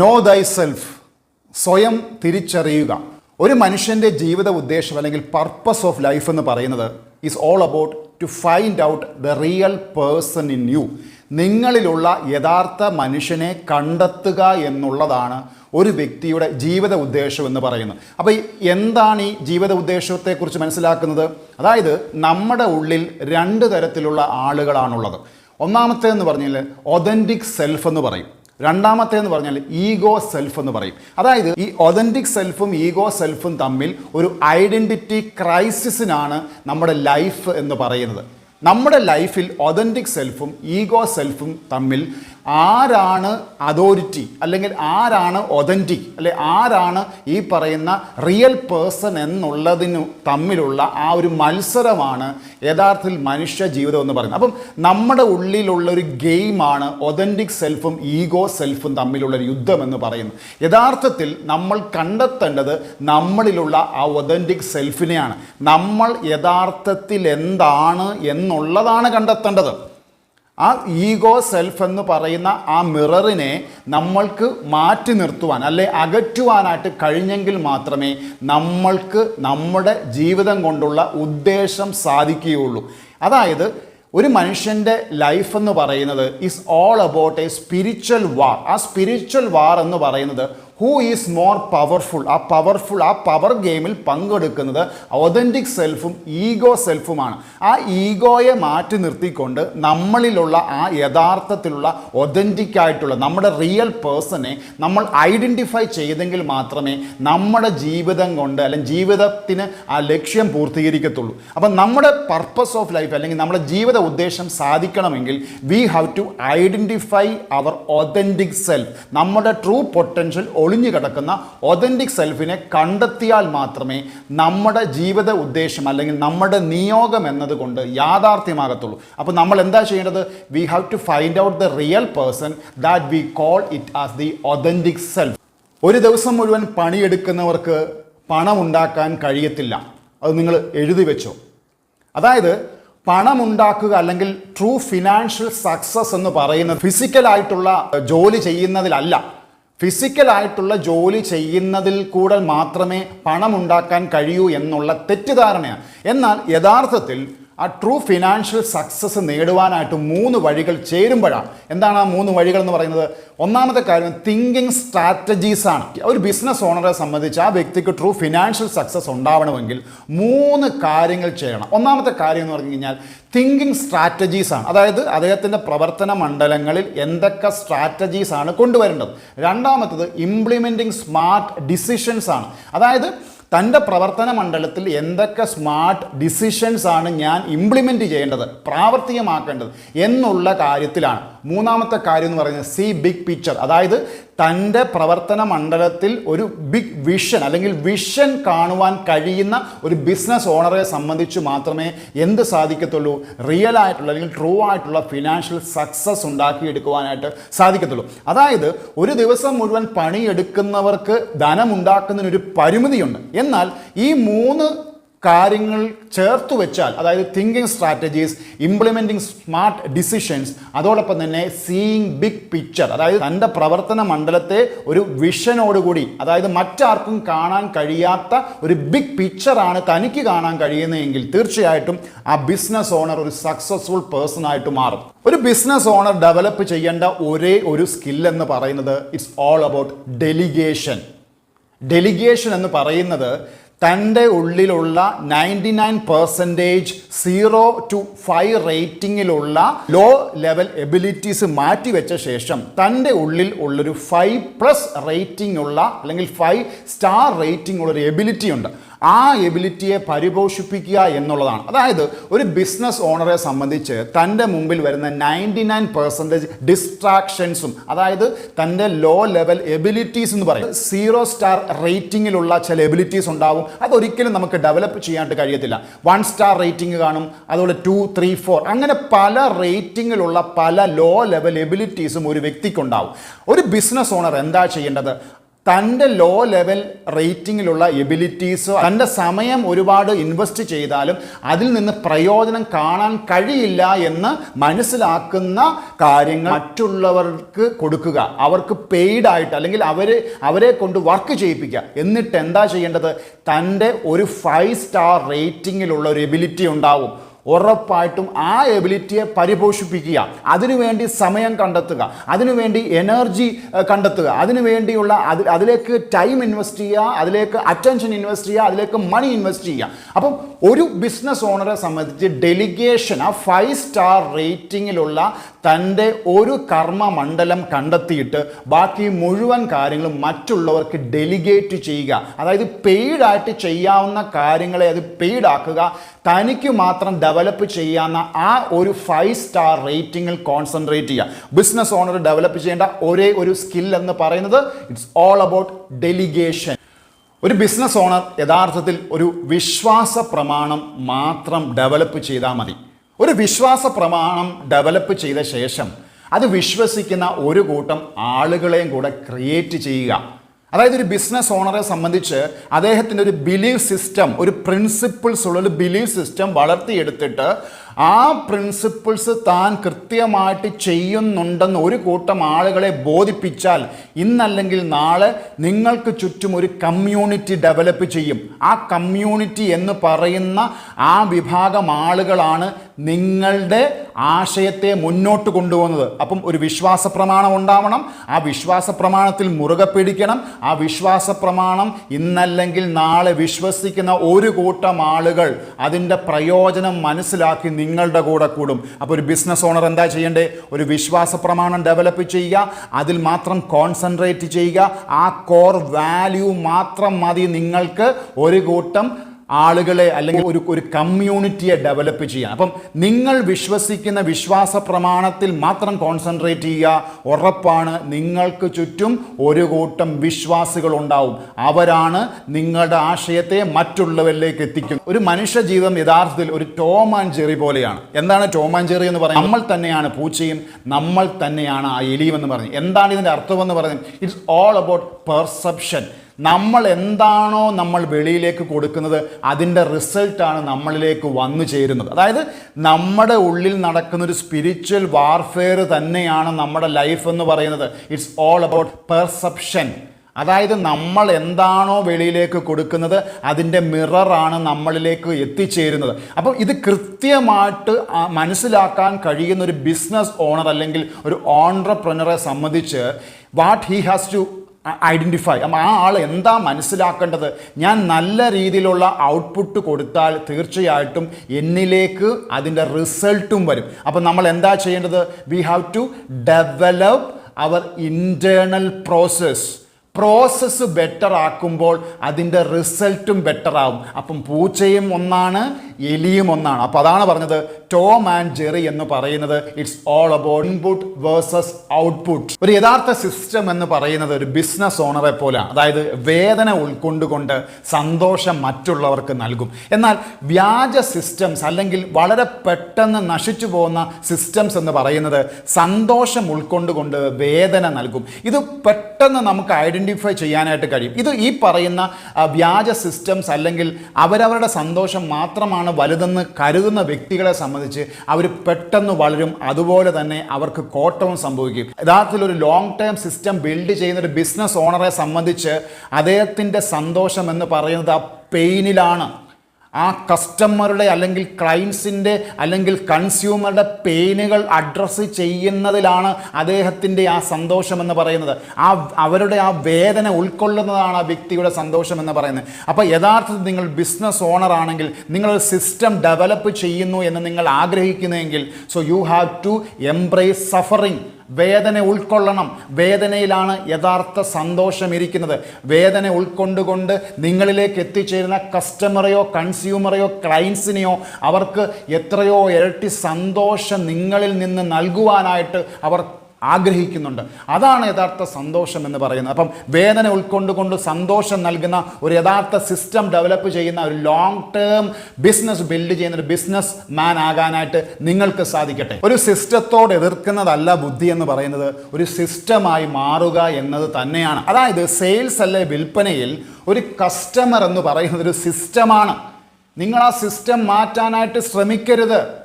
No ദൈ self സ്വയം തിരിച്ചറിയുക. ഒരു മനുഷ്യന്റെ ജീവിത ഉദ്ദേശം അല്ലെങ്കിൽ പർപ്പസ് ഓഫ് ലൈഫ് എന്ന് പറയുന്നത് is all about to find out the real person in you നിങ്ങളിലുള്ള യഥാർത്ഥ മനുഷ്യനെ കണ്ടെത്തുക എന്നുള്ളതാണ് ഒരു വ്യക്തിയുടെ ജീവിത ഉദ്ദേശം എന്ന് പറയുന്നത്. അപ്പോൾ എന്താണ് ഈ ജീവിത ഉദ്ദേശത്തെക്കുറിച്ച് മനസ്സിലാക്കുന്നത്? അതായത് നമ്മുടെ ഉള്ളിൽ രണ്ട് തരത്തിലുള്ള ആളുകളാണുള്ളത്. ഒന്നാമത്തെ എന്ന് പറഞ്ഞാൽ ഒതന്റിക് സെൽഫ് എന്ന് പറയും. രണ്ടാമത്തെ എന്ന് പറഞ്ഞാൽ ഈഗോ സെൽഫ് എന്ന് പറയും. അതായത് ഈ ഒതന്റിക് സെൽഫും ഈഗോ സെൽഫും തമ്മിൽ ഒരു ഐഡന്റിറ്റി ക്രൈസിസിനാണ് നമ്മുടെ ലൈഫ് എന്ന് പറയുന്നത്. നമ്മുടെ ലൈഫിൽ ഒതന്റിക് സെൽഫും ഈഗോ സെൽഫും തമ്മിൽ ആരാണ് അതോറിറ്റി? അല്ലെങ്കിൽ ആരാണ് ഒതന്റിക് അല്ലെ ആരാണ് ഈ പറയുന്ന റിയൽ പേഴ്സൺ എന്നുള്ളതിനു തമ്മിലുള്ള ആ ഒരു മത്സരമാണ് യഥാർത്ഥത്തിൽ മനുഷ്യ ജീവിതം എന്ന് പറയുന്നത്. അപ്പം നമ്മുടെ ഉള്ളിലുള്ള ഒരു ഗെയിമാണ് ഒതന്റിക് സെൽഫും ഈഗോ സെൽഫും തമ്മിലുള്ള ഒരു യുദ്ധം എന്ന് പറയുന്നത്. യഥാർത്ഥത്തിൽ നമ്മൾ കണ്ടെത്തേണ്ടത് നമ്മളിലുള്ള ആ ഒതന്റിക് സെൽഫിനെയാണ്. നമ്മൾ യഥാർത്ഥത്തിൽ എന്താണ് എന്നുള്ളതാണ് കണ്ടെത്തേണ്ടത്. ആ ഈഗോ സെൽഫ് എന്ന് പറയുന്ന ആ മിററിനെ നമ്മൾക്ക് മാറ്റി നിർത്തുവാൻ അല്ലെ അകറ്റുവാനായിട്ട് കഴിഞ്ഞെങ്കിൽ മാത്രമേ നമ്മൾക്ക് നമ്മുടെ ജീവിതം കൊണ്ടുള്ള ഉദ്ദേശം സാധിക്കുകയുള്ളൂ. അതായത് ഒരു മനുഷ്യന്റെ ലൈഫ് എന്ന് പറയുന്നത് is all about a spiritual war ആ സ്പിരിച്വൽ വാർ എന്ന് പറയുന്നത് ഹൂ ഈസ് മോർ പവർഫുൾ ആ പവർഫുൾ ആ പവർ ഗെയിമിൽ പങ്കെടുക്കുന്നത് ഒതന്റിക് സെൽഫും ഈഗോ സെൽഫുമാണ് ആ ഈഗോയെ മാറ്റി നിർത്തിക്കൊണ്ട് നമ്മളിലുള്ള ആ യഥാർത്ഥത്തിലുള്ള ഒതന്റിക് ആയിട്ടുള്ള നമ്മുടെ റിയൽ പേഴ്സണെ നമ്മൾ ഐഡന്റിഫൈ ചെയ്തെങ്കിൽ മാത്രമേ നമ്മുടെ ജീവിതം കൊണ്ട് അല്ലെങ്കിൽ ജീവിതത്തിന് ആ ലക്ഷ്യം പൂർത്തീകരിക്കത്തുള്ളൂ. അപ്പം നമ്മുടെ പർപ്പസ് ഓഫ് ലൈഫ് അല്ലെങ്കിൽ നമ്മുടെ ജീവിത ഉദ്ദേശം സാധിക്കണമെങ്കിൽ we have to identify our authentic self നമ്മുടെ ട്രൂ പൊട്ടൻഷ്യൽ ഒളിഞ്ഞു കിടക്കുന്ന ഒതന്റിക് സെൽഫിനെ കണ്ടെത്തിയാൽ മാത്രമേ നമ്മുടെ ജീവിത ഉദ്ദേശം അല്ലെങ്കിൽ നമ്മുടെ നിയോഗം എന്നതുകൊണ്ട് യാഥാർത്ഥ്യമാകത്തുള്ളൂ. അപ്പോൾ നമ്മൾ എന്താ ചെയ്യേണ്ടത്? We have to find out the real person that we call it as the authentic self ഒരു ദിവസം മുഴുവൻ പണിയെടുക്കുന്നവർക്ക് പണം ഉണ്ടാക്കാൻ കഴിയത്തില്ല. അത് നിങ്ങൾ എഴുതി വെച്ചോ. അതായത് പണമുണ്ടാക്കുക അല്ലെങ്കിൽ ട്രൂ ഫിനാൻഷ്യൽ സക്സസ് എന്ന് പറയുന്നത് ഫിസിക്കലായിട്ടുള്ള ജോലി ചെയ്യുന്നതിലല്ല. ഫിസിക്കലായിട്ടുള്ള ജോലി ചെയ്യുന്നതിൽ കൂടെ മാത്രമേ പണമുണ്ടാക്കാൻ കഴിയൂ എന്നുള്ള തെറ്റിദ്ധാരണയാണ്. എന്നാൽ യഥാർത്ഥത്തിൽ ആ ട്രൂ ഫിനാൻഷ്യൽ സക്സസ് നേടുവാനായിട്ട് മൂന്ന് വഴികൾ ചേരുമ്പോഴാണ്. എന്താണ് ആ മൂന്ന് വഴികൾ എന്ന് പറയുന്നത്? ഒന്നാമത്തെ കാര്യം തിങ്കിങ് സ്ട്രാറ്റജീസ് ആണ്. ഒരു ബിസിനസ് ഓണറെ സംബന്ധിച്ച് ആ വ്യക്തിക്ക് ട്രൂ ഫിനാൻഷ്യൽ സക്സസ് ഉണ്ടാവണമെങ്കിൽ മൂന്ന് കാര്യങ്ങൾ ചെയ്യണം. ഒന്നാമത്തെ കാര്യം എന്ന് പറഞ്ഞു കഴിഞ്ഞാൽ തിങ്കിങ് സ്ട്രാറ്റജീസ് ആണ്. അതായത് അദ്ദേഹത്തിന്റെ പ്രവർത്തന മണ്ഡലങ്ങളിൽ എന്തൊക്കെ സ്ട്രാറ്റജീസ് ആണ് കൊണ്ടുവരേണ്ടത്. രണ്ടാമത്തത് ഇംപ്ലിമെന്റിംഗ് സ്മാർട്ട് ഡിസിഷൻസ് ആണ്. അതായത് തന്റെ പ്രവർത്തന മണ്ഡലത്തിൽ എന്തൊക്കെ സ്മാർട്ട് ഡിസിഷൻസ് ആണ് ഞാൻ ഇംപ്ലിമെന്റ് ചെയ്യേണ്ടത് പ്രാവർത്തികമാക്കേണ്ടത് എന്നുള്ള കാര്യത്തിലാണ്. മൂന്നാമത്തെ കാര്യം എന്ന് പറയുന്നത് സി ബിഗ് പിക്ചർ അതായത് തന്റെ പ്രവർത്തന മണ്ഡലത്തിൽ ഒരു ബിഗ് വിഷൻ അല്ലെങ്കിൽ വിഷൻ കാണുവാൻ കഴിയുന്ന ഒരു ബിസിനസ് ഓണറെ സംബന്ധിച്ച് മാത്രമേ എന്ത് സാധിക്കത്തുള്ളൂ? റിയൽ ആയിട്ടുള്ള അല്ലെങ്കിൽ ട്രൂ ആയിട്ടുള്ള ഫിനാൻഷ്യൽ സക്സസ് ഉണ്ടാക്കിയെടുക്കുവാനായിട്ട് സാധിക്കത്തുള്ളൂ. അതായത് ഒരു ദിവസം മുഴുവൻ പണിയെടുക്കുന്നവർക്ക് ധനമുണ്ടാക്കുന്നതിനൊരു പരിമിതിയുണ്ട്. എന്നാൽ ഈ മൂന്ന് കാര്യങ്ങൾ ചേർത്ത് വെച്ചാൽ അതായത് thinking strategies implementing smart decisions അതോടൊപ്പം തന്നെ സീയിങ് ബിഗ് പിക്ചർ അതായത് തന്റെ പ്രവർത്തന മണ്ഡലത്തെ ഒരു വിഷനോടുകൂടി അതായത് മറ്റാർക്കും കാണാൻ കഴിയാത്ത ഒരു ബിഗ് പിക്ചറാണ് തനിക്ക് കാണാൻ കഴിയുന്നതെങ്കിൽ തീർച്ചയായിട്ടും ആ ബിസിനസ് ഓണർ ഒരു സക്സസ്ഫുൾ പേഴ്സൺ ആയിട്ട് മാറും. ഒരു ബിസിനസ് ഓണർ ഡെവലപ്പ് ചെയ്യേണ്ട ഒരേ ഒരു സ്കിൽ എന്ന് പറയുന്നത് it's all about delegation delegation എന്ന് പറയുന്നത് തന്റെ ഉള്ളിലുള്ള ninety nine percentage zero two five റേറ്റിങ്ങിലുള്ള low level abilities മാറ്റിവെച്ച ശേഷം തന്റെ ഉള്ളിൽ ഉള്ളൊരു ഫൈവ് പ്ലസ് റേറ്റിംഗ് ഉള്ള അല്ലെങ്കിൽ ഫൈവ് സ്റ്റാർ റേറ്റിംഗ് ഉള്ളൊരു എബിലിറ്റി ഉണ്ട്. ആ എബിലിറ്റിയെ പരിപോഷിപ്പിക്കുക എന്നുള്ളതാണ്. അതായത് ഒരു ബിസിനസ് ഓണറെ സംബന്ധിച്ച് തന്റെ മുമ്പിൽ വരുന്ന നയന്റി നയൻ പെർസെന്റേജ് ഡിസ്ട്രാക്ഷൻസും അതായത് തന്റെ ലോ ലെവൽ എബിലിറ്റീസ് എന്ന് പറയും. സീറോ സ്റ്റാർ റേറ്റിങ്ങിലുള്ള ചില എബിലിറ്റീസ് ഉണ്ടാവും. അതൊരിക്കലും നമുക്ക് ഡെവലപ്പ് ചെയ്യാനായിട്ട് കഴിയത്തില്ല. വൺ സ്റ്റാർ റേറ്റിംഗ് കാണും അതുപോലെ ടു ത്രീ ഫോർ അങ്ങനെ പല റേറ്റിങ്ങിലുള്ള പല ലോ ലെവൽ എബിലിറ്റീസും ഒരു വ്യക്തിക്കുണ്ടാവും. ഒരു ബിസിനസ് ഓണർ എന്താ ചെയ്യേണ്ടത്? തന്റെ ലോ ലെവൽ റേറ്റിങ്ങിലുള്ള എബിലിറ്റീസോ തന്റെ സമയം ഒരുപാട് ഇൻവെസ്റ്റ് ചെയ്താലും അതിൽ നിന്ന് പ്രയോജനം കാണാൻ കഴിയില്ല എന്ന് മനസ്സിലാക്കുന്ന കാര്യങ്ങൾ മറ്റുള്ളവർക്ക് കൊടുക്കുക. അവർക്ക് പെയ്ഡ് ആയിട്ട് അല്ലെങ്കിൽ അവരെ അവരെ കൊണ്ട് വർക്ക് ചെയ്യിപ്പിക്കുക. എന്നിട്ട് എന്താ ചെയ്യേണ്ടത്? തന്റെ ഒരു ഫൈവ് സ്റ്റാർ റേറ്റിങ്ങിലുള്ള ഒരു എബിലിറ്റി ഉണ്ടാവും. ഉറപ്പായിട്ടും ആ എബിലിറ്റിയെ പരിപോഷിപ്പിക്കുക. അതിനുവേണ്ടി സമയം കണ്ടെത്തുക. അതിനുവേണ്ടി എനർജി കണ്ടെത്തുക. അതിനുവേണ്ടിയുള്ള അതിൽ അതിലേക്ക് ടൈം ഇൻവെസ്റ്റ് ചെയ്യുക. അതിലേക്ക് അറ്റൻഷൻ ഇൻവെസ്റ്റ് ചെയ്യുക. അതിലേക്ക് മണി ഇൻവെസ്റ്റ് ചെയ്യുക. അപ്പം ഒരു ബിസിനസ് ഓണറെ സംബന്ധിച്ച് ഡെലിഗേഷൻ ആ ഫൈവ് സ്റ്റാർ റേറ്റിങ്ങിലുള്ള തന്റെ ഒരു കർമ്മ മണ്ഡലം കണ്ടെത്തിയിട്ട് ബാക്കി മുഴുവൻ കാര്യങ്ങളും മറ്റുള്ളവർക്ക് ഡെലിഗേറ്റ് ചെയ്യുക. അതായത് പെയ്ഡായിട്ട് ചെയ്യാവുന്ന കാര്യങ്ങളെ അത് പെയ്ഡ് ആക്കുക. തനിക്ക് മാത്രം ഡെവലപ്പ് ചെയ്യാവുന്ന ആ ഒരു ഫൈവ് സ്റ്റാർ റേറ്റിംഗിൽ കോൺസെൻട്രേറ്റ് ചെയ്യുക. ബിസിനസ് ഓണർ ഡെവലപ്പ് ചെയ്യേണ്ട ഒരേ ഒരു സ്കിൽ എന്ന് പറയുന്നത് ഇറ്റ്സ് ഓൾ അബൌട്ട് ഡെലിഗേഷൻ ഒരു ബിസിനസ് ഓണർ യഥാർത്ഥത്തിൽ ഒരു വിശ്വാസ പ്രമാണം മാത്രം ഡെവലപ്പ് ചെയ്താൽ മതി. ഒരു വിശ്വാസ പ്രമാണം ഡെവലപ്പ് ചെയ്ത ശേഷം അത് വിശ്വസിക്കുന്ന ഒരു കൂട്ടം ആളുകളെയും കൂടെ ക്രിയേറ്റ് ചെയ്യുക. അതായത് ഒരു ബിസിനസ് ഓണറെ സംബന്ധിച്ച് അദ്ദേഹത്തിന്റെ ഒരു ബിലീഫ് സിസ്റ്റം ഒരു പ്രിൻസിപ്പിൾസ് ഉള്ള ഒരു ബിലീവ് സിസ്റ്റം വളർത്തിയെടുത്തിട്ട് ആ പ്രിൻസിപ്പിൾസ് താൻ കൃത്യമായിട്ട് ചെയ്യുന്നുണ്ടെന്ന് ഒരു കൂട്ടം ആളുകളെ ബോധിപ്പിച്ചാൽ ഇന്നല്ലെങ്കിൽ നാളെ നിങ്ങൾക്ക് ചുറ്റും ഒരു കമ്മ്യൂണിറ്റി ഡെവലപ്പ് ചെയ്യും. ആ കമ്മ്യൂണിറ്റി എന്ന് പറയുന്ന ആ വിഭാഗം ആളുകളാണ് നിങ്ങളുടെ ആശയത്തെ മുന്നോട്ട് കൊണ്ടുപോകുന്നത്. അപ്പം ഒരു വിശ്വാസ പ്രമാണം ഉണ്ടാവണം. ആ വിശ്വാസ പ്രമാണത്തിൽ മുറുകെ പിടിക്കണം. ആ വിശ്വാസ പ്രമാണം ഇന്നല്ലെങ്കിൽ നാളെ വിശ്വസിക്കുന്ന ഒരു കൂട്ടം ആളുകൾ അതിന്റെ പ്രയോജനം മനസ്സിലാക്കി നിങ്ങളുടെ കൂടെ കൂടും. അപ്പോൾ ഒരു ബിസിനസ് ഓണർ എന്താ ചെയ്യേണ്ടേ? ഒരു വിശ്വാസ പ്രമാണം ഡെവലപ്പ് ചെയ്യുക. അതിൽ മാത്രം കോൺസെൻട്രേറ്റ് ചെയ്യുക. ആ കോർ വാല്യൂ മാത്രം മതി നിങ്ങൾക്ക്. ഒരു കൂട്ടം ആളുകളെ അല്ലെങ്കിൽ ഒരു ഒരു കമ്മ്യൂണിറ്റിയെ ഡെവലപ്പ് ചെയ്യാൻ. അപ്പം നിങ്ങൾ വിശ്വസിക്കുന്ന വിശ്വാസ പ്രമാണത്തിൽ മാത്രം കോൺസെൻട്രേറ്റ് ചെയ്യുക. ഉറപ്പാണ് നിങ്ങൾക്ക് ചുറ്റും ഒരു കൂട്ടം വിശ്വാസികൾ ഉണ്ടാവും. അവരാണ് നിങ്ങളുടെ ആശയത്തെ മറ്റുള്ളവരിലേക്ക് എത്തിക്കും. ഒരു മനുഷ്യ ജീവിതം യഥാർത്ഥത്തിൽ ഒരു ടോം ആൻഡ് ജെറി പോലെയാണ്. എന്താണ് ടോം ആൻഡ് ജെറി എന്ന് പറയുന്നത്? നമ്മൾ തന്നെയാണ് പൂച്ചയും നമ്മൾ തന്നെയാണ് ആ എലിയും എന്ന് പറഞ്ഞു. എന്താണ് ഇതിന്റെ അർത്ഥമെന്ന് പറയുന്നത് ഇറ്റ്സ് ഓൾ അബൌട്ട് പെർസെപ്ഷൻ നമ്മൾ എന്താണോ നമ്മൾ വെളിയിലേക്ക് കൊടുക്കുന്നത് അതിന്റെ റിസൾട്ടാണ് നമ്മളിലേക്ക് വന്നു ചേരുന്നത്. അതായത് നമ്മുടെ ഉള്ളിൽ നടക്കുന്ന ഒരു സ്പിരിച്വൽ വാർഫെയർ തന്നെയാണ് നമ്മുടെ ലൈഫ് എന്ന് പറയുന്നത്. ഇറ്റ്സ് ഓൾ അബൌട്ട് പെർസെപ്ഷൻ അതായത് നമ്മൾ എന്താണോ വെളിയിലേക്ക് കൊടുക്കുന്നത് അതിന്റെ മിററാണ് നമ്മളിലേക്ക് എത്തിച്ചേരുന്നത്. അപ്പം ഇത് കൃത്യമായിട്ട് മനസ്സിലാക്കാൻ കഴിയുന്ന ഒരു ബിസിനസ് ഓണർ അല്ലെങ്കിൽ ഒരു ഓൺട്രപ്രനറെ സംബന്ധിച്ച് what he has to identify അപ്പം ആ ആൾ എന്താ മനസ്സിലാക്കേണ്ടത്? ഞാൻ നല്ല രീതിയിലുള്ള ഔട്ട്പുട്ട് കൊടുത്താൽ തീർച്ചയായിട്ടും എന്നിലേക്ക് അതിന്റെ റിസൾട്ടും വരും. അപ്പം നമ്മൾ എന്താ ചെയ്യേണ്ടത്? We have to develop our internal process process better ആക്കുമ്പോൾ അതിന്റെ റിസൾട്ടും ബെറ്റർ ആവും. അപ്പം പൂച്ചയും ഒന്നാണ് എലിയും ഒന്നാണ്. അപ്പോൾ അതാണ് പറഞ്ഞത് ടോം ആൻഡ് ജെറി എന്ന് പറയുന്നത് it's all about input versus output ഒരു യഥാർത്ഥ സിസ്റ്റം എന്ന് പറയുന്നത് ഒരു ബിസിനസ് ഓണറെ പോലെ അതായത് വേദന ഉൾക്കൊണ്ടുകൊണ്ട് സന്തോഷം മറ്റുള്ളവർക്ക് നൽകും. എന്നാൽ വ്യാജ സിസ്റ്റംസ് അല്ലെങ്കിൽ വളരെ പെട്ടെന്ന് നശിച്ചു പോകുന്ന സിസ്റ്റംസ് എന്ന് പറയുന്നത് സന്തോഷം ഉൾക്കൊണ്ടുകൊണ്ട് വേദന നൽകും. ഇത് പെട്ടെന്ന് നമുക്ക് ഐഡന്റിഫൈ ചെയ്യാനായിട്ട് കഴിയും. ഇത് ഈ പറയുന്ന വ്യാജ സിസ്റ്റംസ് അല്ലെങ്കിൽ അവരവരുടെ സന്തോഷം മാത്രമാണ് വലുതെന്ന് കരുതുന്ന വ്യക്തികളെ സംബന്ധിച്ച് അവർ പെട്ടെന്ന് വളരും. അതുപോലെ തന്നെ അവർക്ക് കോട്ടവും സംഭവിക്കും. യഥാർത്ഥത്തിൽ ഒരു ലോങ് ടേം സിസ്റ്റം ബിൽഡ് ചെയ്യുന്ന ഒരു ബിസിനസ് ഓണറെ സംബന്ധിച്ച് അദ്ദേഹത്തിന്റെ സന്തോഷം എന്ന് പറയുന്നത് ആ പെയിനിലാണ് ആ കസ്റ്റമറുടെ അല്ലെങ്കിൽ ക്ലയൻസിന്റെ അല്ലെങ്കിൽ കൺസ്യൂമറുടെ പെയിനുകൾ അഡ്രസ്സ് ചെയ്യുന്നതിലാണ് അദ്ദേഹത്തിന്റെ ആ സന്തോഷമെന്ന് പറയുന്നത്. ആ അവരുടെ ആ വേദന ഉൾക്കൊള്ളുന്നതാണ് ആ വ്യക്തിയുടെ സന്തോഷമെന്ന് പറയുന്നത്. അപ്പോൾ യഥാർത്ഥത്തിൽ നിങ്ങൾ ബിസിനസ് ഓണർ ആണെങ്കിൽ നിങ്ങളൊരു സിസ്റ്റം ഡെവലപ്പ് ചെയ്യുന്നു എന്ന് നിങ്ങൾ ആഗ്രഹിക്കുന്നെങ്കിൽ so you have to embrace suffering വേദന ഉൾക്കൊള്ളണം. വേദനയിലാണ് യഥാർത്ഥ സന്തോഷം ഇരിക്കുന്നത് വേദന ഉൾക്കൊണ്ടുകൊണ്ട് നിങ്ങളിലേക്ക് എത്തിച്ചേരുന്ന കസ്റ്റമറെയോ കൺസ്യൂമറെയോ ക്ലയൻസിനെയോ അവർക്ക് എത്രയോ ഇരട്ടി സന്തോഷം നിങ്ങളിൽ നിന്ന് നൽകുവാനായിട്ട് അവർ ആഗ്രഹിക്കുന്നുണ്ട്. അതാണ് യഥാർത്ഥ സന്തോഷം എന്ന് പറയുന്നത്. അപ്പം വേദന ഉൾക്കൊണ്ടുകൊണ്ട് സന്തോഷം നൽകുന്ന ഒരു യഥാർത്ഥ സിസ്റ്റം ഡെവലപ്പ് ചെയ്യുന്ന ഒരു ലോങ് ടേം ബിസിനസ് ബിൽഡ് ചെയ്യുന്ന ഒരു ബിസിനസ് മാൻ ആകാനായിട്ട് നിങ്ങൾക്ക് സാധിക്കട്ടെ. ഒരു സിസ്റ്റത്തോട് എതിർക്കുന്നതല്ല ബുദ്ധി എന്ന് പറയുന്നത്. ഒരു സിസ്റ്റമായി മാറുക എന്നത് തന്നെയാണ്. അതായത് സെയിൽസ് അല്ലെ വിൽപ്പനയിൽ ഒരു കസ്റ്റമർ എന്ന് പറയുന്നത് ഒരു സിസ്റ്റമാണ് നിങ്ങൾ ആ സിസ്റ്റം മാറ്റാനായിട്ട് ശ്രമിക്കരുത്.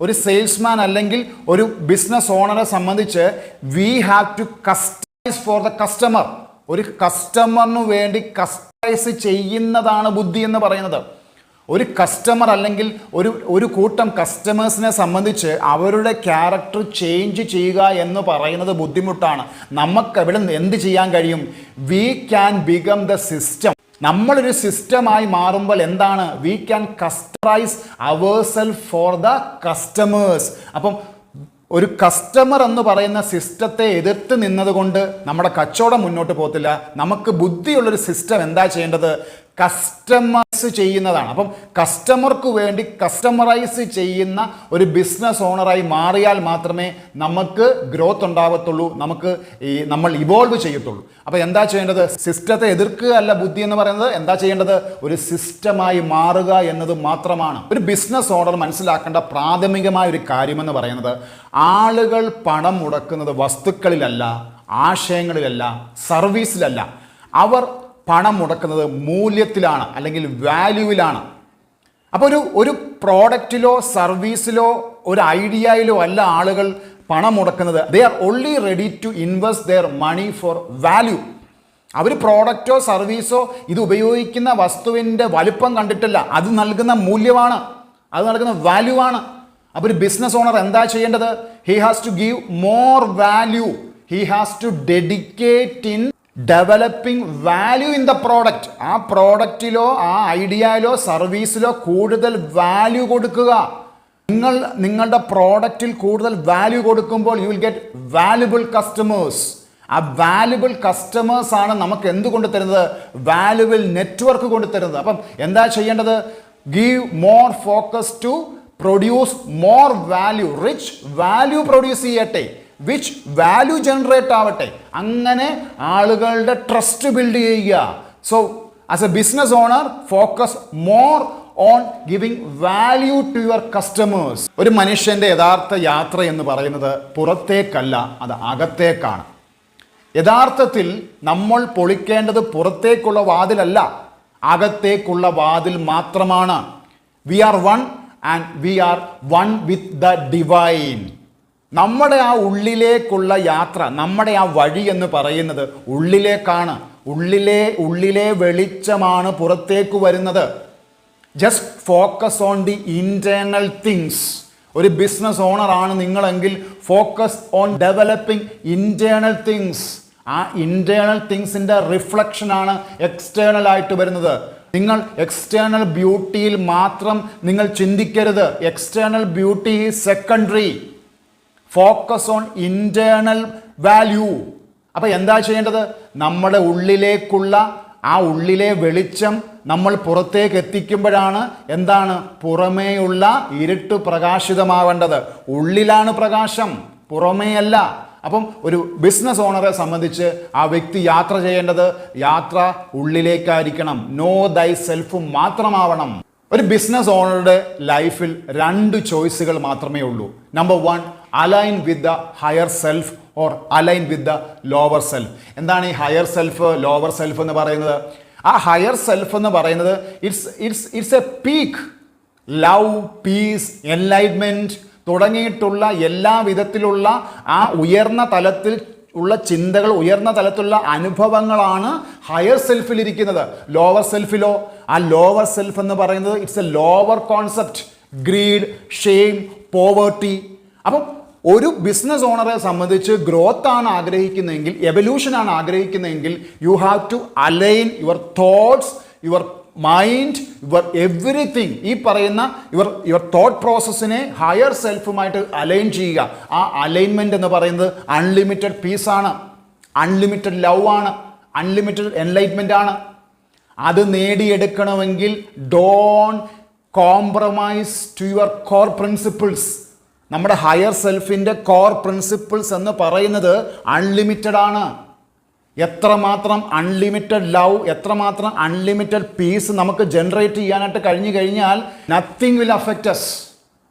ഒരു സെയിൽസ്മാൻ അല്ലെങ്കിൽ ഒരു ബിസിനസ് ഓണറെ സംബന്ധിച്ച് we have to customize for the customer ഒരു കസ്റ്റമറിന് വേണ്ടി കസ്റ്റമൈസ് ചെയ്യുന്നതാണ് ബുദ്ധി എന്ന് പറയുന്നത്. ഒരു കസ്റ്റമർ അല്ലെങ്കിൽ ഒരു ഒരു കൂട്ടം കസ്റ്റമേഴ്സിനെ സംബന്ധിച്ച് അവരുടെ ക്യാരക്ടർ ചേഞ്ച് ചെയ്യുക എന്ന് പറയുന്നത് ബുദ്ധിമുട്ടാണ്. നമുക്ക് എവിടെ എന്ത് ചെയ്യാൻ കഴിയും? We can become the system നമ്മളൊരു സിസ്റ്റമായി മാറുമ്പോൾ എന്താണ്? We can customize our self for the customers അപ്പം ഒരു കസ്റ്റമർ എന്ന് പറയുന്ന സിസ്റ്റത്തെ എതിർത്ത് നിന്നതുകൊണ്ട് നമ്മുടെ കച്ചവടം മുന്നോട്ട് പോകത്തില്ല. നമുക്ക് ബുദ്ധിയുള്ളൊരു സിസ്റ്റം എന്താ ചെയ്യേണ്ടത്? കസ്റ്റമൈസ് ചെയ്യുന്നതാണ്. അപ്പം കസ്റ്റമർക്ക് വേണ്ടി കസ്റ്റമറൈസ് ചെയ്യുന്ന ഒരു ബിസിനസ് ഓണറായി മാറിയാൽ മാത്രമേ നമുക്ക് ഗ്രോത്ത് ഉണ്ടാവത്തുള്ളൂ നമുക്ക് ഈ നമ്മൾ ഇവോൾവ് ചെയ്യത്തുള്ളൂ. അപ്പോൾ എന്താ ചെയ്യേണ്ടത്? സിസ്റ്റത്തെ എതിർക്കുക അല്ല ബുദ്ധി എന്ന് പറയുന്നത്? എന്താ ചെയ്യേണ്ടത്? ഒരു സിസ്റ്റമായി മാറുക എന്നത് മാത്രമാണ്. ഒരു ബിസിനസ് ഓണർ മനസ്സിലാക്കേണ്ട പ്രാഥമികമായ ഒരു കാര്യമെന്ന് പറയുന്നത് ആളുകൾ പണം മുടക്കുന്നത് വസ്തുക്കളിലല്ല ആശയങ്ങളിലല്ല സർവീസിലല്ല അവർ പണം മുടക്കുന്നത് മൂല്യത്തിലാണ് അല്ലെങ്കിൽ വാല്യൂവിലാണ് അപ്പോൾ ഒരു ഒരു പ്രോഡക്റ്റിലോ സർവീസിലോ ഒരു ഐഡിയയിലോ അല്ല ആളുകൾ പണം മുടക്കുന്നത്. They are only ready to invest their money for value അവർ പ്രോഡക്റ്റോ സർവീസോ ഇത് ഉപയോഗിക്കുന്ന വസ്തുവിന്റെ വലുപ്പം കണ്ടിട്ടില്ല. അത് നൽകുന്ന മൂല്യമാണ്. അത് നൽകുന്ന വാല്യൂ ആണ് അപ്പോൾ ഒരു ബിസിനസ് ഓണർ എന്താ ചെയ്യേണ്ടത്? He has to give more value he has to dedicate in developing value in the product ആ പ്രോഡക്റ്റിലോ ആ ഐഡിയയിലോ സർവീസിലോ കൂടുതൽ വാല്യൂ കൊടുക്കുക. നിങ്ങൾ നിങ്ങളുടെ പ്രോഡക്റ്റിൽ കൂടുതൽ വാല്യൂ കൊടുക്കുമ്പോൾ you will get valuable customers ആ വാല്യുബിൾ കസ്റ്റമേഴ്സ് ആണ് നമുക്ക് എന്ത് കൊണ്ട് തരുന്നത്? വാല്യുബിൾ നെറ്റ്വർക്ക് കൊണ്ട് തരുന്നത്. അപ്പം എന്താ ചെയ്യേണ്ടത്? Give more focus to produce more value rich value produce ചെയ്യട്ടെ. വിച്ച് വാല്യൂ ജനറേറ്റ് ആവട്ടെ. അങ്ങനെ ആളുകളുടെ ട്രസ്റ്റ് ബിൽഡ് ചെയ്യുക. So as a business owner focus more on giving value to your customers ഒരു മനുഷ്യന്റെ യഥാർത്ഥ യാത്ര എന്ന് പറയുന്നത് പുറത്തേക്കല്ല അത് അകത്തേക്കാണ്. യഥാർത്ഥത്തിൽ നമ്മൾ പൊളിക്കേണ്ടത് പുറത്തേക്കുള്ള വാതിലല്ല അകത്തേക്കുള്ള വാതിൽ മാത്രമാണ്. We are one and we are one with the divine നമ്മുടെ ആ ഉള്ളിലേക്കുള്ള യാത്ര നമ്മുടെ ആ വഴി എന്ന് പറയുന്നത് ഉള്ളിലേക്കാണ്. ഉള്ളിലെ ഉള്ളിലെ വെളിച്ചമാണ് പുറത്തേക്ക് വരുന്നത്. Just focus on the internal things ഒരു ബിസിനസ് ഓണർ ആണ് നിങ്ങളെങ്കിൽ focus on developing internal things ആ ഇന്റേർണൽ തിങ്സിന്റെ റിഫ്ലക്ഷനാണ് എക്സ്റ്റേണൽ ആയിട്ട് വരുന്നത്. നിങ്ങൾ എക്സ്റ്റേണൽ ബ്യൂട്ടിയിൽ മാത്രം നിങ്ങൾ ചിന്തിക്കരുത്. External beauty is secondary focus on internal value അപ്പോൾ എന്താ ചെയ്യേണ്ടത്? നമ്മുടെ ഉള്ളിലേക്കുള്ള ആ ഉള്ളിലെ വെളിച്ചം നമ്മൾ പുറത്തേക്ക് എത്തിക്കുമ്പോഴാണ് എന്താണ്? പുറമേയുള്ള ഇരുട്ട് പ്രകാശിതമാവേണ്ടത്. ഉള്ളിലാണ് പ്രകാശം പുറമേയല്ല അപ്പം ഒരു ബിസിനസ് ഓണറെ സംബന്ധിച്ച് ആ വ്യക്തി യാത്ര ചെയ്യേണ്ടത് യാത്ര ഉള്ളിലേക്കായിരിക്കണം. നോ ദൈ സെൽഫ് മാത്രമാവണം. ഒരു ബിസിനസ് ഓണറുടെ ലൈഫിൽ രണ്ട് ചോയ്സുകൾ മാത്രമേ ഉള്ളൂ. Number one align with the higher self or align with the lower self എന്താണ് ഈ ഹയർ സെൽഫ് ലോവർ സെൽഫ് എന്ന് പറയുന്നത്? ആ ഹയർ സെൽഫ് എന്ന് പറയുന്നത് it's it's it's a peak love peace enlightenment തുടങ്ങിയിട്ടുള്ള എല്ലാ വിധത്തിലുള്ള ആ ഉയർന്ന തലത്തിൽ ഉള്ള ചിന്തകൾ ഉയർന്ന തലത്തിലുള്ള അനുഭവങ്ങളാണ് ഹയർ സെൽഫിലിരിക്കുന്നത് ലോവർ സെൽഫിലോ ആ ലോവർ സെൽഫ് എന്ന് പറയുന്നത് it's a lower concept greed shame poverty അപ്പം ഒരു ബിസിനസ് ഓണറെ സംബന്ധിച്ച് ഗ്രോത്ത് ആണ് ആഗ്രഹിക്കുന്നതെങ്കിൽ എവല്യൂഷൻ ആണ് ആഗ്രഹിക്കുന്നതെങ്കിൽ you have to align your thoughts your mind your everything ഈ പറയുന്ന യുവർ യുവർ തോട്ട് പ്രോസസ്സിനെ ഹയർ സെൽഫുമായിട്ട് അലൈൻ ചെയ്യുക. ആ അലൈൻമെന്റ് എന്ന് പറയുന്നത് അൺലിമിറ്റഡ് പീസാണ് അൺലിമിറ്റഡ് ലവ് ആണ്. അൺലിമിറ്റഡ് എൻലൈറ്റ്മെന്റ് ആണ്. അത് നേടിയെടുക്കണമെങ്കിൽ don't compromise to your core principles നമ്മുടെ ഹയർ സെൽഫിന്റെ കോർ പ്രിൻസിപ്പിൾസ് എന്ന് പറയുന്നത് അൺലിമിറ്റഡ് ആണ്. എത്രമാത്രം അൺലിമിറ്റഡ് ലവ് എത്രമാത്രം അൺലിമിറ്റഡ് പീസ് നമുക്ക് ജനറേറ്റ് ചെയ്യാനായിട്ട് കഴിഞ്ഞു കഴിഞ്ഞാൽ നത്തിങ് വിൽ അഫക്റ്റ് അസ്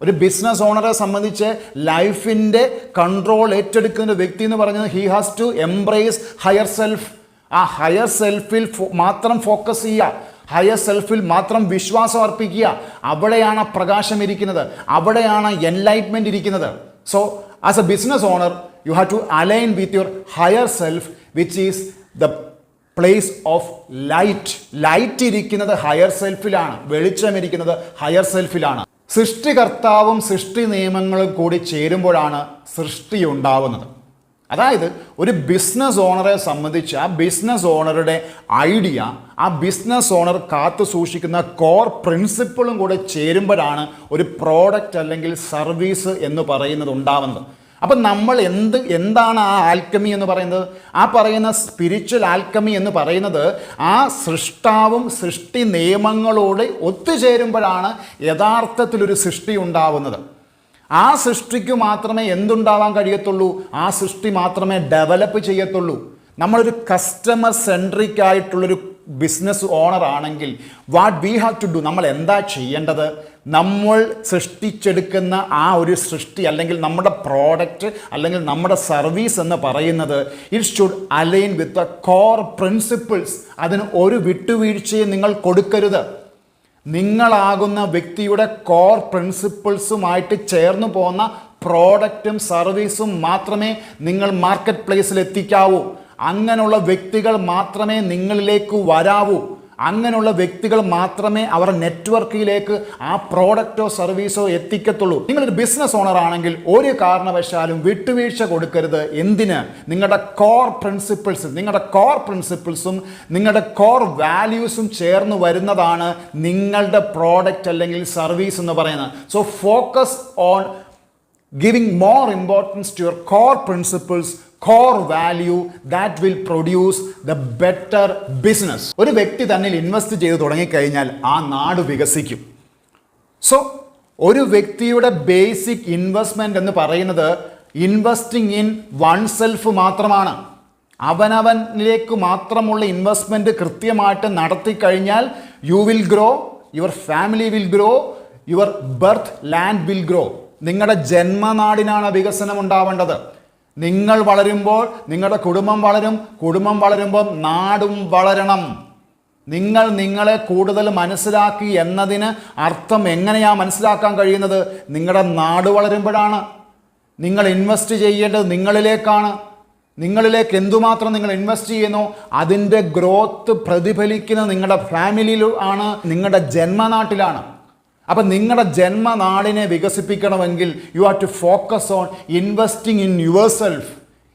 ഒരു ബിസിനസ് ഓണറെ സംബന്ധിച്ച് ലൈഫിന്റെ കൺട്രോൾ ഏറ്റെടുക്കുന്ന വ്യക്തി എന്ന് പറയുന്നത് he has to embrace higher self ആ ഹയർ സെൽഫിൽ മാത്രം ഫോക്കസ് ചെയ്യുക. ഹയർ സെൽഫിൽ മാത്രം വിശ്വാസം അർപ്പിക്കുക. അവിടെയാണ് പ്രകാശം ഇരിക്കുന്നത്. അവിടെയാണ് എൻലൈറ്റ്മെന്റ് ഇരിക്കുന്നത്. So as a business owner you have to align with your higher self which is the place of light light ഇരിക്കുന്നത് ഹയർ സെൽഫിലാണ് വെളിച്ചം ഇരിക്കുന്നത് ഹയർ സെൽഫിലാണ് സൃഷ്ടികർത്താവും സൃഷ്ടി നിയമങ്ങളും കൂടി ചേരുമ്പോഴാണ് സൃഷ്ടി ഉണ്ടാവുന്നത്. അതായത് ഒരു ബിസിനസ് ഓണറെ സംബന്ധിച്ച് ആ ബിസിനസ് ഓണറുടെ ഐഡിയ ആ ബിസിനസ് ഓണർ കാത്തു സൂക്ഷിക്കുന്ന കോർ പ്രിൻസിപ്പിളും കൂടെ ചേരുമ്പോഴാണ് ഒരു പ്രോഡക്റ്റ് അല്ലെങ്കിൽ സർവീസ് എന്ന് പറയുന്നത് ഉണ്ടാവുന്നത്. അപ്പം നമ്മൾ എന്ത് എന്താണ് ആ ആൽക്കമി എന്ന് പറയുന്നത്? ആ പറയുന്ന സ്പിരിച്വൽ ആൽക്കമി എന്ന് പറയുന്നത് ആ സൃഷ്ടാവും സൃഷ്ടി നിയമങ്ങളോട് ഒത്തുചേരുമ്പോഴാണ് യഥാർത്ഥത്തിലൊരു സൃഷ്ടി ഉണ്ടാവുന്നത്. ആ സൃഷ്ടിക്ക് മാത്രമേ എന്തുണ്ടാവാൻ കഴിയത്തുള്ളൂ? ആ സൃഷ്ടി മാത്രമേ ഡെവലപ്പ് ചെയ്യത്തുള്ളൂ. നമ്മളൊരു കസ്റ്റമർ സെൻട്രിക് ആയിട്ടുള്ളൊരു ബിസിനസ് ഓണർ ആണെങ്കിൽ what we have to do നമ്മൾ എന്താ ചെയ്യേണ്ടത്? നമ്മൾ സൃഷ്ടിച്ചെടുക്കുന്ന ആ ഒരു സൃഷ്ടി അല്ലെങ്കിൽ നമ്മുടെ പ്രോഡക്റ്റ് അല്ലെങ്കിൽ നമ്മുടെ സർവീസ് എന്ന് പറയുന്നത് it should align with the core principles അതിന് ഒരു വിട്ടുവീഴ്ചയും നിങ്ങൾ കൊടുക്കരുത്. നിങ്ങളാകുന്ന വ്യക്തിയുടെ കോർ പ്രിൻസിപ്പിൾസുമായിട്ട് ചേർന്നു പോകുന്ന പ്രോഡക്റ്റും സർവീസും മാത്രമേ നിങ്ങൾ മാർക്കറ്റ് പ്ലേസിൽ എത്തിക്കാവൂ. അങ്ങനെയുള്ള വ്യക്തികൾ മാത്രമേ നിങ്ങളിലേക്ക് വരാവൂ. അങ്ങനെയുള്ള വ്യക്തികൾ മാത്രമേ അവരുടെ നെറ്റ്വർക്കിലേക്ക് ആ പ്രോഡക്റ്റോ സർവീസോ എത്തിക്കത്തുള്ളൂ. നിങ്ങളൊരു ബിസിനസ് ഓണർ ആണെങ്കിൽ ഒരു കാരണവശാലും വിട്ടുവീഴ്ച കൊടുക്കരുത്. എന്തിന്? നിങ്ങളുടെ കോർ പ്രിൻസിപ്പിൾസ് നിങ്ങളുടെ കോർ പ്രിൻസിപ്പിൾസും നിങ്ങളുടെ കോർ വാല്യൂസും ചേർന്ന് വരുന്നതാണ് നിങ്ങളുടെ പ്രോഡക്റ്റ് അല്ലെങ്കിൽ സർവീസ് എന്ന് പറയുന്നത്. So focus on giving more importance to your core principles core value that will produce the better business ഒരു വ്യക്തി തന്നിൽ ഇൻവെസ്റ്റ് ചെയ്ത് തുടങ്ങിക്കഴിഞ്ഞാൽ ആ നാട് വികസിക്കും. സോ ഒരു വ്യക്തിയുടെ ബേസിക് ഇൻവെസ്റ്റ്മെന്റ് എന്ന് പറയുന്നത് ഇൻവെസ്റ്റിംഗ് ഇൻ വൺ സെൽഫ് മാത്രമാണ്. അവനവനിലേക്ക് മാത്രമുള്ള ഇൻവെസ്റ്റ്മെന്റ് കൃത്യമായിട്ട് നടത്തി കഴിഞ്ഞാൽ you will grow your family will grow your birth land will grow നിങ്ങളുടെ ജന്മനാടിനാണ് വികസനം ഉണ്ടാവേണ്ടത്. നിങ്ങൾ വളരുമ്പോൾ നിങ്ങളുടെ കുടുംബം വളരും കുടുംബം വളരുമ്പോൾ നാടും വളരണം. നിങ്ങൾ നിങ്ങളെ കൂടുതൽ മനസ്സിലാക്കി എന്നതിന് അർത്ഥം എങ്ങനെയാ മനസ്സിലാക്കാൻ കഴിയുന്നത്? നിങ്ങളുടെ നാട് വളരുമ്പോഴാണ്. നിങ്ങൾ ഇൻവെസ്റ്റ് ചെയ്യേണ്ടത് നിങ്ങളിലേക്കാണ്. നിങ്ങളിലേക്ക് എന്തുമാത്രം നിങ്ങൾ ഇൻവെസ്റ്റ് ചെയ്യുന്നു അതിന്റെ ഗ്രോത്ത് പ്രതിഫലിക്കുന്നത് നിങ്ങളുടെ ഫാമിലിയിൽ ആണ് നിങ്ങളുടെ ജന്മനാട്ടിലാണ്. അപ്പം നിങ്ങളുടെ ജന്മനാടിനെ വികസിപ്പിക്കണമെങ്കിൽ you have to focus on investing in your self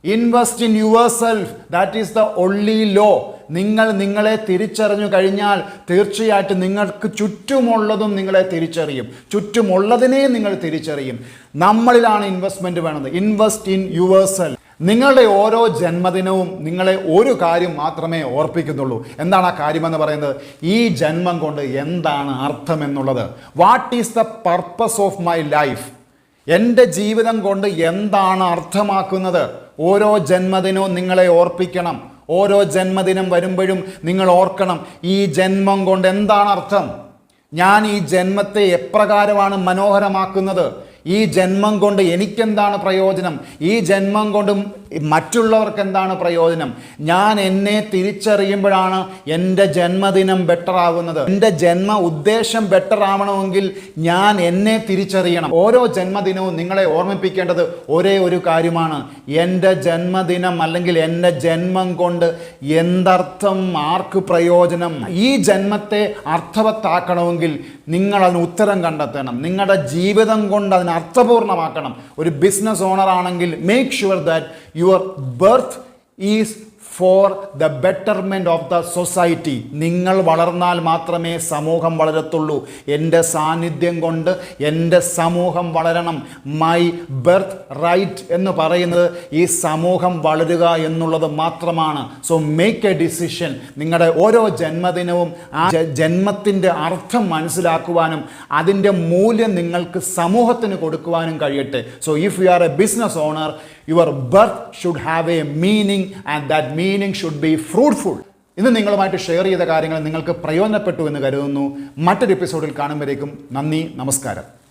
invest in your self that is the only law നിങ്ങൾ നിങ്ങളെ തിരിച്ചറിഞ്ഞു കഴിഞ്ഞാൽ തീർച്ചയായിട്ടും നിങ്ങൾക്ക് ചുറ്റുമുള്ളതും നിങ്ങളെ തിരിച്ചറിയും. ചുറ്റുമുള്ളതിനെ നിങ്ങൾ തിരിച്ചറിയും. നമ്മളിലാണ് ഇൻവെസ്റ്റ്മെന്റ് വേണത് ഇൻവെസ്റ്റ് ഇൻ യുവർ സെൽഫ് നിങ്ങളുടെ ഓരോ ജന്മദിനവും നിങ്ങളെ ഒരു കാര്യം മാത്രമേ ഓർപ്പിക്കുന്നുള്ളൂ. എന്താണ് ആ കാര്യമെന്ന് പറയുന്നത്? ഈ ജന്മം കൊണ്ട് എന്താണ് അർത്ഥം എന്നുള്ളത് what is the purpose of my life എന്റെ ജീവിതം കൊണ്ട് എന്താണ് അർത്ഥമാക്കുന്നത്? ഓരോ ജന്മദിനവും നിങ്ങളെ ഓർപ്പിക്കണം. ഓരോ ജന്മദിനം വരുമ്പോഴും നിങ്ങൾ ഓർക്കണം ഈ ജന്മം കൊണ്ട് എന്താണ് അർത്ഥം? ഞാൻ ഈ ജന്മത്തെ എപ്രകാരമാണ് മനോഹരമാക്കുന്നത്? ഈ ജന്മം കൊണ്ട് എനിക്കെന്താണ് പ്രയോജനം? ഈ ജന്മം കൊണ്ടും മറ്റുള്ളവർക്ക് എന്താണ് പ്രയോജനം? ഞാൻ എന്നെ തിരിച്ചറിയുമ്പോഴാണ് എന്റെ ജന്മദിനം ബെറ്റർ ആകുന്നത് എന്റെ ജന്മ ഉദ്ദേശം ബെറ്റർ ആവണമെങ്കിൽ ഞാൻ എന്നെ തിരിച്ചറിയണം. ഓരോ ജന്മദിനവും നിങ്ങളെ ഓർമ്മിപ്പിക്കേണ്ടത് ഒരേ ഒരു കാര്യമാണ്. എന്റെ ജന്മദിനം അല്ലെങ്കിൽ എന്റെ ജന്മം കൊണ്ട് എന്തർത്ഥം ആർക്ക് പ്രയോജനം? ഈ ജന്മത്തെ അർത്ഥവത്താക്കണമെങ്കിൽ നിങ്ങൾ അതിന് ഉത്തരം കണ്ടെത്തണം. നിങ്ങളുടെ ജീവിതം കൊണ്ട് അതിനെ അർത്ഥപൂർണമാക്കണം ഒരു ബിസിനസ് ഓണർ ആണെങ്കിൽ make sure that your birth is for the betterment of the society നിങ്ങൾ വളർന്നാൽ മാത്രമേ സമൂഹം വളരത്തുള്ളൂ. എന്റെ സാന്നിധ്യം കൊണ്ട് എന്റെ സമൂഹം വളരണം. മൈ ബർത്ത് റൈറ്റ് എന്ന് പറയുന്നത് ഈ സമൂഹം വളരുക എന്നുള്ളത് മാത്രമാണ്. സോ മേക്ക് എ ഡിസിഷൻ നിങ്ങളുടെ ഓരോ ജന്മദിനവും ആ ജന്മത്തിന്റെ അർത്ഥം മനസ്സിലാക്കുവാനും അതിന്റെ മൂല്യം നിങ്ങൾക്ക് സമൂഹത്തിന് കൊടുക്കുവാനും കഴിയട്ടെ. So if you are a business owner your birth should have a meaning and that meaning should be fruitful. ഇന്ന് നിങ്ങളുമായിട്ട് ഷെയർ ചെയ്ത കാര്യങ്ങൾ നിങ്ങൾക്ക് പ്രയോജനപ്പെട്ടു എന്ന് കരുതുന്നു. മറ്റൊരു എപ്പിസോഡിൽ കാണുമ്പോഴേക്കും നന്ദി നമസ്കാരം.